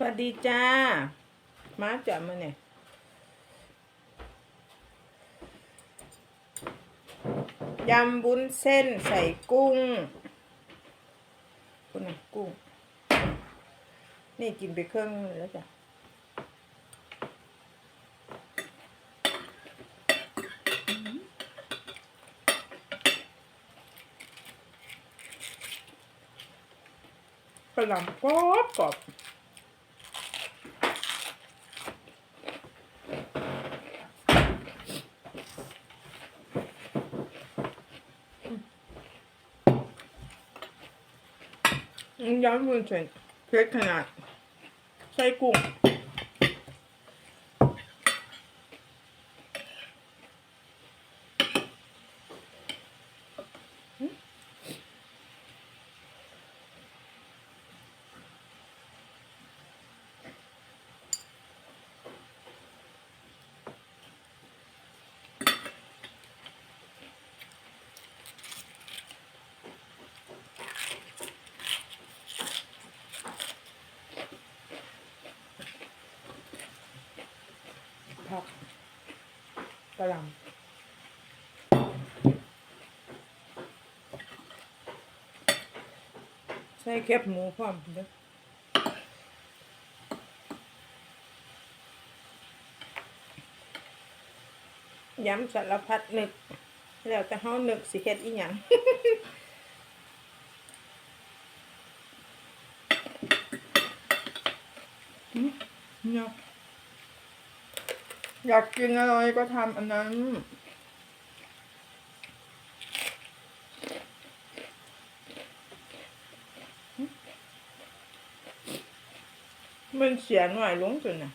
สวัสดีจ้า มาจับมาเนี่ยยำบุ้นเส้นใส่กุ้งคุณน่ะกุ้ง นี่กินไปเครื่องนึงแล้วจ้ะกระหล่ำกรอบกรอบ น้ำยำวุ้นเส้นเพชรขนาดไส้กุ้ง ผักกระหล่ำใส่แคบหมูพร้อมเด้อย้ำสารพัดนึก แล้วแต่เฮานึกสิเฮ็ดอีหยังเนาะ อยากกินอะไรก็ทำอันนั้นมันเสียหน่อยลงจนน่ะ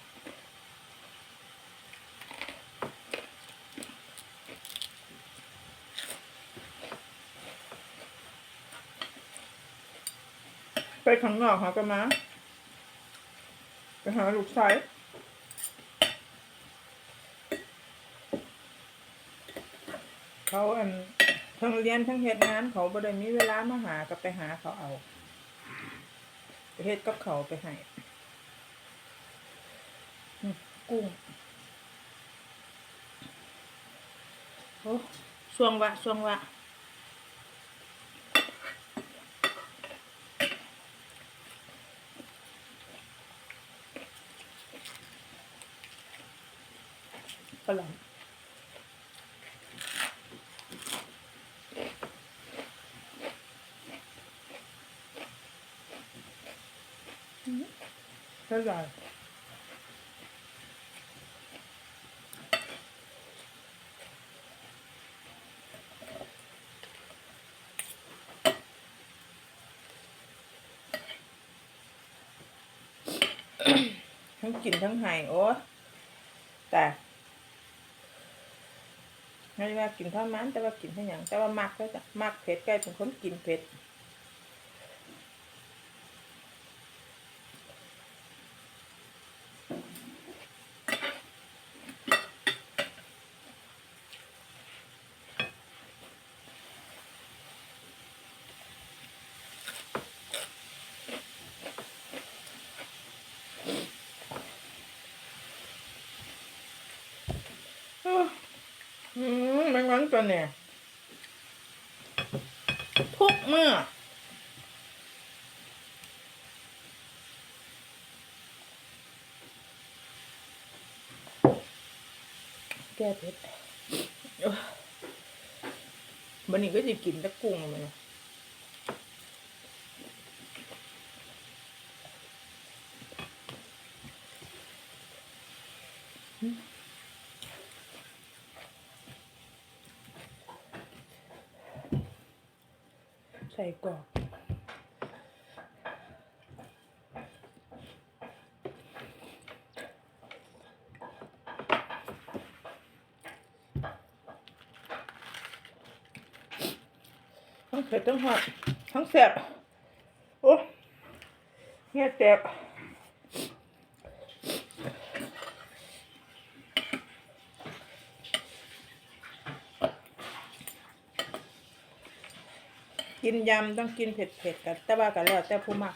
ไปข้างนอกหากันมา ไปหาลูกชาย เขาอันทั้งเรียนทั้งเฮ็ดงานเขาบ่ได้มีเวลามาหาก็ไปหาเขาเอาไปเฮ็ดกับเขาไปให้กุ้งโอ้ช่วงวะช่วงวะกระ หล่ำเท่าไหร่ทั้งกินทั้งไห้โอ้แต่ไม่ว่ากินเท่ามันแต่ว่ากินเท่าอย่างแต่ว่ามักก็จะมักเผ็ดใกล้เป็นคนกินเผ็ด อืมแมงวัน ตัวเนี่ยทุกเมื่อแก้เผ็ดวันนี้ก็จะกินตะกุ้งเลยนะ ใส่กรอกทั้งเผ็ดทั้งหอมทั้งแสบโอ้เนี่ยแสบ กินยำต้องกินเผ็ดๆกันแต่ว่ากันแล้วแต่ผู้มัก